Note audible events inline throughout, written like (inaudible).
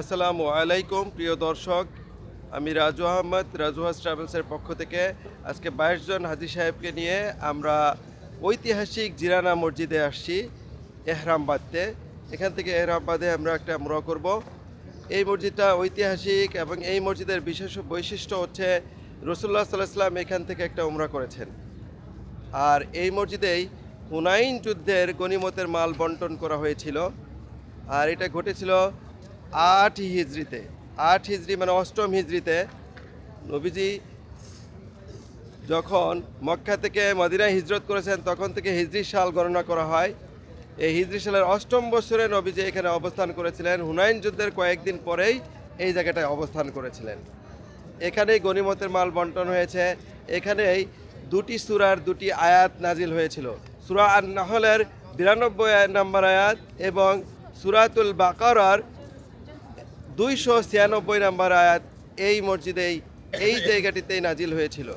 আসসালামু আলাইকুম, প্রিয় দর্শক। আমি রাজু আহমদ রাজুহাস ট্রাভেলসের পক্ষ থেকে আজকে বাইশ জন হাজি সাহেবকে নিয়ে আমরা ঐতিহাসিক জিরানা মসজিদে আসছি, এহরামবাদতে। এখান থেকে এহরামবাদে আমরা একটা আমরা করব। এই মসজিদটা ঐতিহাসিক এবং এই মসজিদের বিশেষ বৈশিষ্ট্য হচ্ছে রসুল্লাহ সাল্লাহাম এখান থেকে একটা উমরা করেছেন। আর এই মসজিদেই হুনাইন যুদ্ধের গনিমতের মাল বন্টন করা হয়েছিল। আর এটা ঘটেছিল আট হিজড়িতে, আট হিজড়ি মানে অষ্টম হিজড়িতে নবীজি যখন মক্কা থেকে মদিনায় হিজরত করেছেন, তখন থেকে হিজরি সাল গণনা করা হয়। এই হিজরি সালের অষ্টম বছরে নবীজি এখানে অবস্থান করেছিলেন। হুনাইন যুদ্ধের কয়েকদিন পরেই এই জায়গাটায় অবস্থান করেছিলেন। এখানেই গনিমতের মাল বন্টন হয়েছে। এখানেই দুটি সুরার দুটি আয়াত নাজিল হয়েছিল। সুরা আর নাহলের বিরানব্বই নম্বর আয়াত এবং সুরাতুল বাকারার দুইশো ছিয়ানব্বই নম্বর আয়াত এই মসজিদেই, এই জায়গাটিতেই নাজিল হয়েছিল।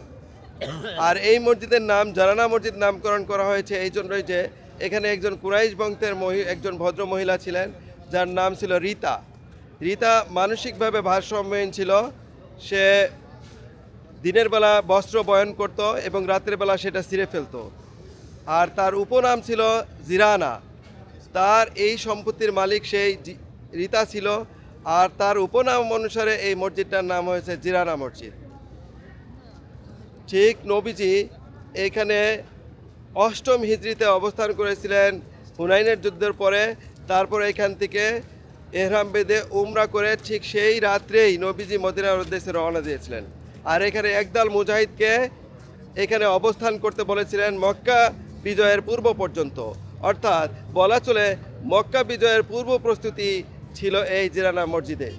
আর এই মসজিদের নাম জারানা মসজিদ নামকরণ করা হয়েছে এই জন্যই যে এখানে একজন কুরাইশ বংশের একজন ভদ্র মহিলা ছিলেন, যার নাম ছিল রীতা। রীতা মানসিকভাবে ভারসাম্যহীন ছিল। সে দিনের বেলা বস্ত্র বয়ন করত এবং রাতের বেলা সেটা ছিঁড়ে ফেলতো। আর তার উপনাম ছিল জিরানা। তার এই সম্পত্তির মালিক সেই রীতা ছিল। আর তার উপনাম অনুসারে এই মসজিদটার নাম হয়েছে জিরানা মসজিদ। ঠিক নবীজি এখানে অষ্টম হিজড়িতে অবস্থান করেছিলেন, হুনাইনের যুদ্ধের পরে। তারপর এখান থেকে এহরাম বেদে উমরা করে ঠিক সেই রাত্রেই নবীজি মদিনার উদ্দেশ্যে রওনা দিয়েছিলেন। আর এখানে একদল মুজাহিদকে এখানে অবস্থান করতে বলেছিলেন মক্কা বিজয়ের পূর্ব পর্যন্ত। অর্থাৎ বলা চলে মক্কা বিজয়ের পূর্ব প্রস্তুতি ছিল এই জিরানা মসজিদে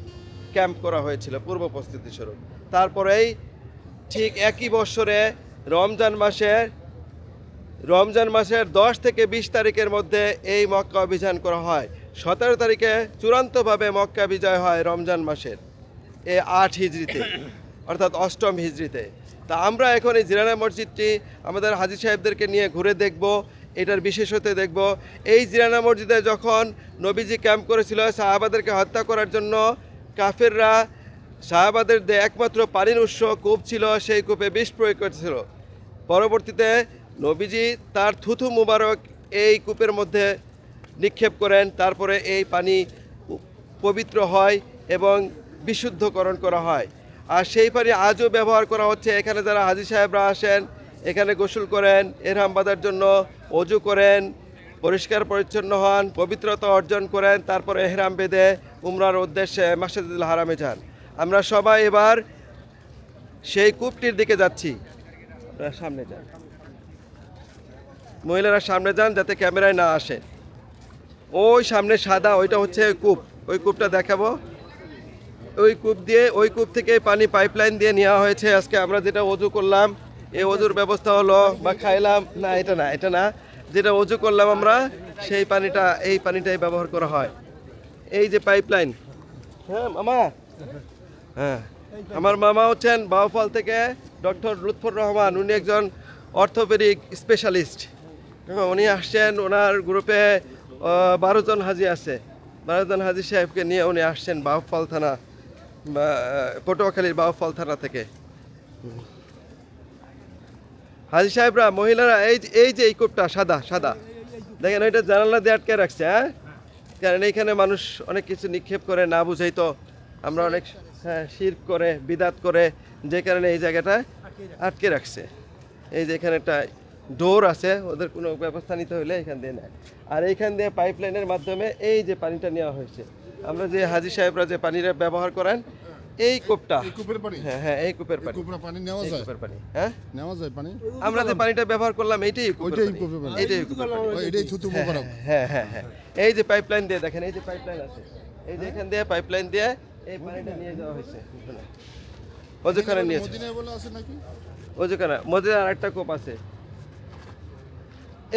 ক্যাম্প করা হয়েছিল পূর্ব প্রস্তুতি স্বরূপ। তারপরেই ঠিক একই বছরে রমজান মাসের রমজান মাসের দশ থেকে বিশ তারিখের মধ্যে এই মক্কা অভিযান করা হয়। সতেরো তারিখে চূড়ান্তভাবে মক্কা বিজয় হয় রমজান মাসের, এ আট হিজড়িতে, অর্থাৎ অষ্টম হিজড়িতে। তা আমরা এখন এই জিরানা মসজিদটি আমাদের হাজি সাহেবদেরকে নিয়ে ঘুরে দেখব। এটার বিশেষত্ব দেখব। এই জিরানা মসজিদে যখন নবীজি ক্যাম্প করেছিল সাহাবাদেরকে হত্যা করার জন্য, কাফেররা সাহাবাদের যে একমাত্র পানির উৎস কূপ ছিল, সেই কূপে বিষ প্রয়োগ করেছিল পরবর্তীতে নবীজি তার থুথু মুবারক এই কূপের মধ্যে নিক্ষেপ করেন, তারপরে এই পানি পবিত্র হয় এবং বিশুদ্ধকরণ করা হয়। আর সেই পানি আজও ব্যবহার করা হচ্ছে। এখানে যারা হাজি সাহেবরা আসেন এখানে গোসল করেন, এরহাম বাঁধার জন্য অজু করেন, পরিষ্কার পরিচ্ছন্ন হন, পবিত্রতা অর্জন করেন, তারপরে এহরাম বেঁধে উমরার উদ্দেশ্যে মাসজিদুল হারামে যান। আমরা সবাই এবার সেই কূপটির দিকে যাচ্ছি। সামনে যান। মহিলারা সামনে যান যাতে ক্যামেরায় না আসে। ওই সামনে সাদা, ওইটা হচ্ছে কূপ। ওই কূপটা দেখাবো। ওই কূপ দিয়ে, ওই কূপ থেকে পানি পাইপলাইন দিয়ে নেওয়া হয়েছে। আজকে আমরা যেটা অজু করলাম এই অজুর ব্যবস্থা হলো, বা খাইলাম, না, এটা না এটা না, যেটা অজু করলাম আমরা, সেই পানিটা, এই পানিটাই ব্যবহার করা হয়। এই যে পাইপলাইন হ্যাঁ মামা? হ্যাঁ আমার মামা হচ্ছেন বাউফল থেকে ডক্টর লুৎফর রহমান, উনি একজন অর্থোপেডিক স্পেশালিস্ট উনি আসছেন, ওনার গ্রুপে বারো জন হাজি আছে। বারো জন হাজি সাহেবকে নিয়ে উনি আসছেন বাউফল থানা পটুয়াখালীর বাউফল থানা থেকে। হাজি সাহেবরা, মহিলারা, এই এই যে এই কূপটা সাদা সাদা। দেখেন, ওইটা জানালা দিয়ে আটকে রাখছে হ্যাঁ? কারণ এইখানে মানুষ অনেক কিছু নিক্ষেপ করে, না বুঝেই তো আমরা অনেক হ্যাঁ শির করে, বিদাত করে যে কারণে এই জায়গাটা আটকে রাখছে। এই যে এখানে একটা ডোর আছে, ওদের কোনো ব্যবস্থা নিতে হলে এখান দিয়ে নেয়। আর এইখান দিয়ে পাইপলাইনের মাধ্যমে এই যে পানিটা নেওয়া হয়েছে। আমরা যে হাজি সাহেবরা যে পানিটা ব্যবহার করেন এই কূপটা। কূপের পানি? হ্যাঁ হ্যাঁ এই কূপের পানি। কূপের পানি নেওয়া যায়? কূপের পানি হ্যাঁ? নেওয়া যায় পানি? আমরা যে পানিটা ব্যবহার করলাম এইটাই কূপের পানি। এইটাই কূপের পানি। ও, এটাই থুতু মোবারক হ্যাঁ হ্যাঁ হ্যাঁ এই যে পাইপলাইন দিয়ে দেখেন এই যে পাইপলাইন আছে। এই যে এখান দিয়ে পাইপলাইন দিয়ে এই পানিটা নিয়ে যাওয়া হয়েছে। অজুখানে নিয়েছে। মদিনায় বলে আছে নাকি? অজুখানা মদিনার আরেকটা কূপ আছে।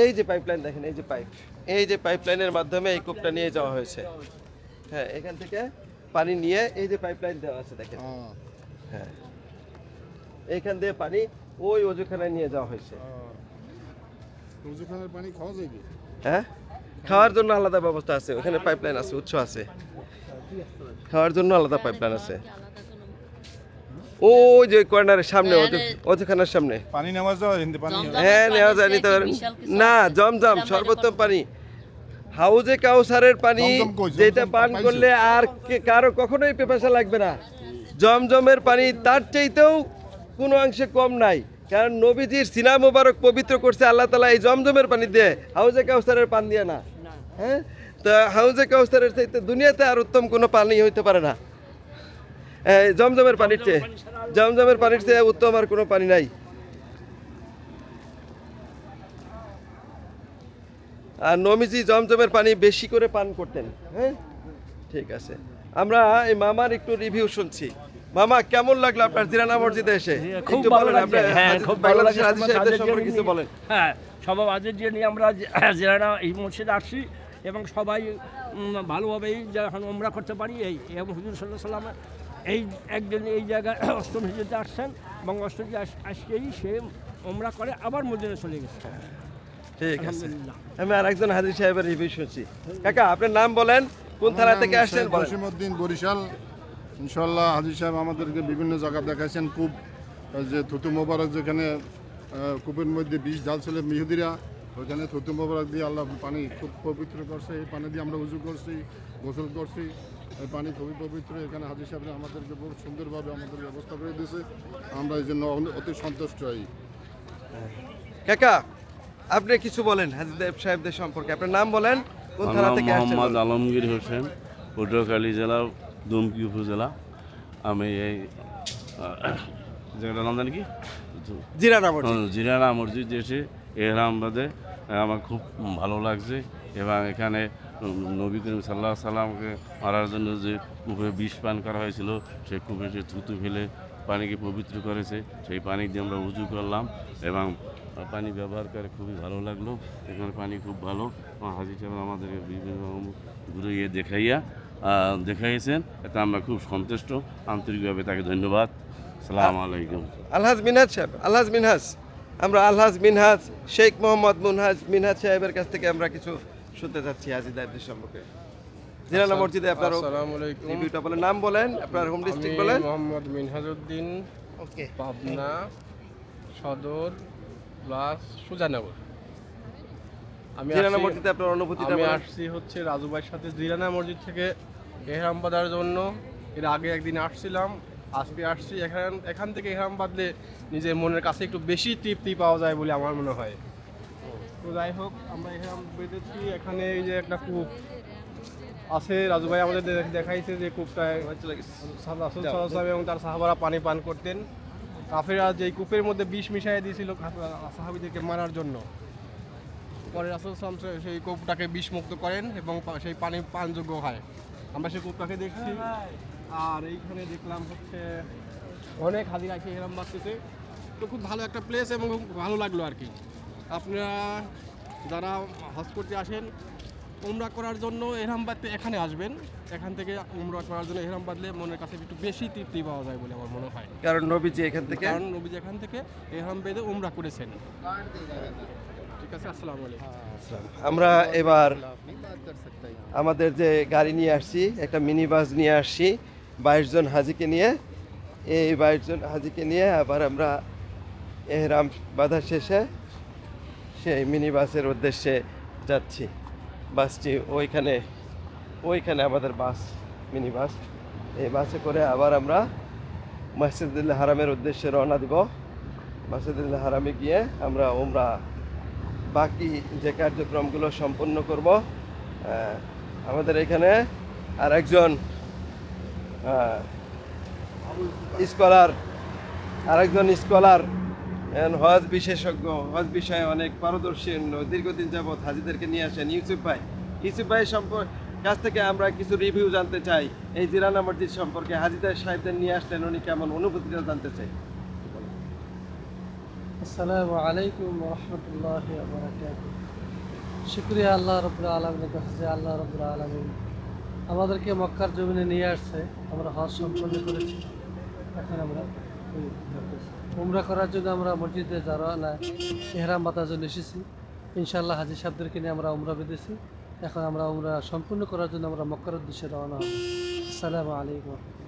এই যে পাইপলাইন দেখেন এই যে পাইপ। এই যে পাইপলাইনের মাধ্যমে এই কূপটা নিয়ে যাওয়া হয়েছে। হ্যাঁ এখান থেকে পানি নিয়ে এই যে পাইপলাইন দেওয়া আছে দেখেন। হ্যাঁ। এইখান দিয়ে পানি ওই অজুখানায় নিয়ে যাওয়া হয়েছে। আহ। পানি খাওয়া যায় কি হ্যাঁ? খাওয়ার জন্য আলাদা ব্যবস্থা আছে ওখানে পাইপলাইন আছে উৎস আছে। খাওয়ার জন্য আলাদা পাইপলাইন আছে। আলাদা কোনো ও যে কর্নারের সামনে হ্যাঁ, ওজু- রে- ওজুখানার সামনে। পানি নেওয়া যাওয়া পানি হ্যাঁ নেওয়া যায় নিতে পারেন না। জমজম সর্বোত্তম পানি। হাউজে কাউসারের পানি যেটা পান করলে আর কারও কখনোই পেপাসা লাগবে না। জমজমের পানি তার চাইতেও কোনো অংশে কম নাই। কারণ নবীজির সিনা মোবারক পবিত্র করছে আল্লাহ তালা এই জমজমের পানি দিয়ে। হাউজে কাউসারের পান দিয়ে না। হ্যাঁ? তা হাউজে কাউসারের চাইতে দুনিয়াতে আর উত্তম কোনো পানি হইতে পারে না। এই জমজমের পানির চেয়ে জমজমের পানির চেয়ে উত্তম আর কোনো পানি নাই। আর নমিজি জমজমের পানি বেশি করে পান করতেন। হ্যাঁ? ঠিক আছে। আমরা এই মামার একটু রিভিউ শুনছি। মামা কেমন লাগল আপনার জিরানা মসজিদে এসে? খুব ভালো লাগছে। হ্যাঁ খুব ভালো লাগছে। সাহেবদের সম্পর্কে কিছু বলেন। হ্যাঁ সবাই আজের যে নিয়ে আমরা যে- জেলারা এই মসজিদে আসছি এবং সবাই ভালোভাবেই যখন আমরা করতে পারি। এই এবং হুজুর সাল্লাহ সাল্লাম এই একজন এই জায়গায় (coughs) অষ্টম হিজড়িতে আসছেন এবং অষ্টম আজকেই সে ওমরা করে আবার মদিনে চলে গেছে। ঠিক আছে। আমি আর একজন হাজির সাহেবের রিভিউ শুনছি। কাকা আপনার নাম বলেন কোন থানা থেকে আসছেন জসিমউদ্দিন বরিশাল। ইনশাল্লাহ হাজির সাহেব আমাদেরকে বিভিন্ন জায়গা দেখাইছেন। খুব যে থুতু মোবারক যেখানে কূপের মধ্যে বিষ ঢালছিল মিহুদিরা ওখানে থুতু মোবারক দিয়ে আল্লাহ পানি খুব পবিত্র করছে। এই পানি দিয়ে আমরা উজু করছি গোসল করছি। এই পানি খুবই পবিত্র। এখানে হাজির সাহেব আমাদেরকে বহু সুন্দরভাবে আমাদের ব্যবস্থা করে দিয়েছে। আমরা এই জন্য অতি সন্তুষ্ট হই কাকা আপনি কিছু বলেন হাজিদেব সাহেবদের সম্পর্কে। আপনার নাম বলেন কোন থানা থেকে মোহাম্মদ আলমগীর হোসেন পটুয়াখালী জেলা দুমকি উপজেলা। আমি এই জায়গাটার নাম জানি কি? জিরানা মসজিদ। জিরানা মসজিদ এসে এহরামবাদে আমার খুব ভালো লাগছে। এবং এখানে নবী করিম সাল্লাহ সাল্লামকে মারার জন্য যে কূপে বিষ পান করা হয়েছিল সেই কূপে সে থুতু ফেলে পানিকে পবিত্র করেছে। সেই পানি দিয়ে আমরা উজু করলাম এবং পানি ব্যবহার করে খুবই ভালো লাগল। এখানে পানি খুব ভালো। হাজি সাহেব আমাদেরকে বিভিন্ন ঘুরিয়ে দেখাইয়া আহ, দেখাইয়েছেন এতে আমরা খুব সন্তুষ্ট। আন্তরিকভাবে তাকে ধন্যবাদ। সালাম আলাইকুম। আলহাজ মিনহাজ সাহেব আলহাজ মিনহাজ। আমরা আলহাজ মিনহাজ শেখ মোহাম্মদ মুনহাজ মিনহাজ সাহেবের কাছ থেকে আমরা কিছু শুনতে চাচ্ছি হাজি দায়িত্বের সম্পর্কে। জিরানা মসজিদে আপনার আসসালামু আলাইকুম। রিভিউটা বলেন নাম বলেন আপনার হোম ডিস্ট্রিক্ট বলেন। মোহাম্মদ মিনহাজউদ্দিন ওকে। পাবনা সদর প্লাস সুজানগর। আমি জিরানা মসজিদে আপনার অনুভূতিটা আমি আসছি হচ্ছে রাজুভাইয়ের সাথে জিরানা মসজিদ থেকে এহরাম বাঁধার জন্য। এর আগে একদিন আসছিলাম আজকে আসছি। এখান এখান থেকে এহরাম বাঁধলে নিজের মনের কাছে একটু বেশি তৃপ্তি পাওয়া যায় বলে আমার মনে হয়। তো যাই হোক আমরা এহরাম বেঁধেছি। এখানে এই যে একটা কূপ আছে। রাজু ভাই আমাদের দেখাইছে যে কূপটায় রাসুল সাল্লাম এবং তার সাহাবারা পানি পান করতেন। কাফেরা যে কূপের মধ্যে বিষ মিশিয়ে দিয়েছিল সাহাবিদেরকে মারার জন্য। পরে রাসুল সালাম সেই কূপটাকে বিষমুক্ত করেন এবং সেই পানি পানযোগ্য হয়। আমরা সেই কূপটাকে দেখছি। আর এইখানে দেখলাম হচ্ছে অনেক হাজির আছে এরম বাস্তিতে। তো খুব ভালো একটা প্লেস এবং ভালো লাগল আর কি আপনারা যারা হজ করতে আসেন উমরা করার জন্য এহরামবাদতে এখানে আসবেন। এখান থেকে উমরা করার জন্য এহরাম বাঁধলে মনের কাছে একটু বেশি তৃপ্তি পাওয়া যায় বলে আমার মনে হয়। কারণ নবীজি এখান থেকে কারণ নবীজি এখান থেকে এহরাম বেঁধে উমরা করেছেন। ঠিক আছে আসসালামু আলাইকুম। আমরা এবার আমাদের যে গাড়ি নিয়ে আসছি একটা মিনি বাস নিয়ে আসছি বাইশ জন হাজিকে নিয়ে। এই বাইশ জন হাজিকে নিয়ে আবার আমরা এহরাম বাধা শেষে সেই মিনি বাসের উদ্দেশ্যে যাচ্ছি। বাসটি ওইখানে ওইখানে আমাদের বাস, মিনি বাস। এই বাসে করে আবার আমরা মসজিদুল্লাহ হারামের উদ্দেশ্যে রওনা দিব। মসজিদুল্লাহ হারামে গিয়ে আমরা ওমরা বাকি যে কার্যক্রমগুলো সম্পন্ন করব আমাদের এখানে আর একজন স্কলার, আরেকজন স্কলার হজ বিশেষজ্ঞ, হজ বিষয়ে অনেক পারদর্শী, দীর্ঘদিন যাবৎ হাজিদেরকে নিয়ে আসেন ইউসুফ ভাই। ইউসুফ ভাই সম্পর্ক কাছ থেকে আমরা কিছু রিভিউ জানতে চাই। এই জিরানা মসজিদ সম্পর্কে হাজিদের সাহেবদের নিয়ে আসলেন, উনি কেমন অনুভূতিটা জানতে চাই? আসসালামু আলাইকুম রহমতুল্লাহ শুক্রিয়া আল্লাহ রবুল্লা আলমিনের কাছে আল্লাহ রবুল্লা আলমিন আমাদেরকে মক্কার জমিনে নিয়ে আসছে। আমরা হজ সম্পন্ন করেছি। এখন আমরা উমরা করার জন্য আমরা মসজিদে যারা না, এহরাম বাতার জন্য এসেছি। ইনশাল্লাহ হাজি সাহেবদেরকে নিয়ে আমরা উমরা বেঁধেছি। এখন আমরা উমরা সম্পূর্ণ করার জন্য আমরা মক্কার উদ্দেশ্যে রওনা হব। আসসালামু আলাইকুম।